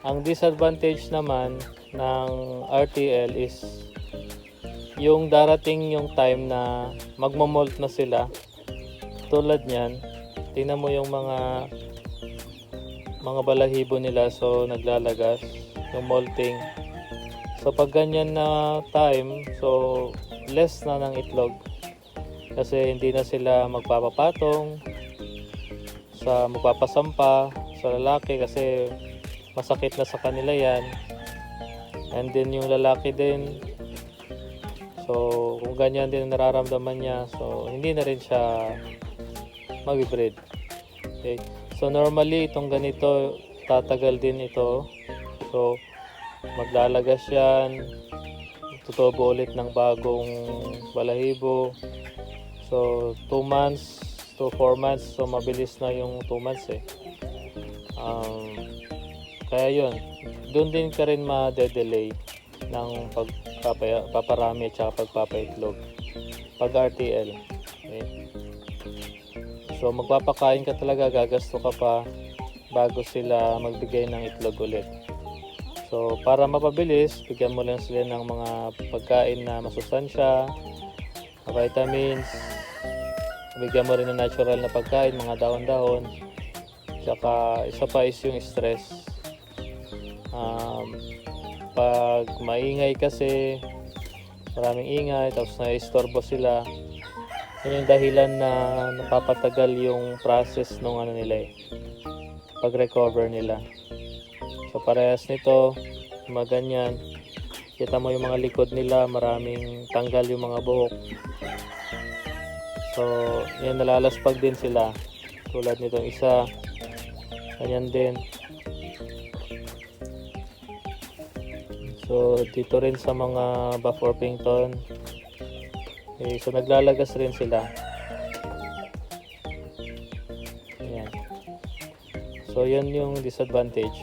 Ang disadvantage naman ng RTL is yung darating yung time na magmamolt na sila. Tulad niyan, tingnan mo yung mga mga balahibo nila so naglalagas yung molting. So pag ganyan na time, so less na ng itlog. Kasi hindi na sila magpapapatong sa magpapasampa sa lalaki kasi masakit na sa kanila yan. And then yung lalaki din, so kung ganyan din nararamdaman niya, so hindi na rin siya mag-breed. Okay. So normally itong ganito, tatagal din ito. So maglalagas yan, tutubo ulit ng bagong balahibo. So 2 months to 4 months, so mabilis na yung 2 months eh. Um, kaya yun, doon din ka rin ma-delay ng pagpaparami at saka pagpapaitlog. Pag RTL. Okay. So magpapakain ka talaga, gagasto ka pa bago sila magbigay ng itlog ulit. So para mapabilis, bigyan mo lang sila ng mga pagkain na masustansya, vitamins, bigyan mo rin ng natural na pagkain, mga dahon-dahon. Tsaka isa pa is yung stress. Um, pag maingay kasi, maraming ingay, tapos na-istorbo sila, yun yung dahilan na napapatagal yung process ng ano nila eh, pag-recover nila. So parehas nito, mga ganyan, kita mo yung mga likod nila, maraming tanggal yung mga buhok. So, yan nalalaspag din sila. Tulad nitong isa, ganyan din. So, dito rin sa mga Buff Orpington, eh, so naglalagas rin sila. Ayan. So, yan yung disadvantage.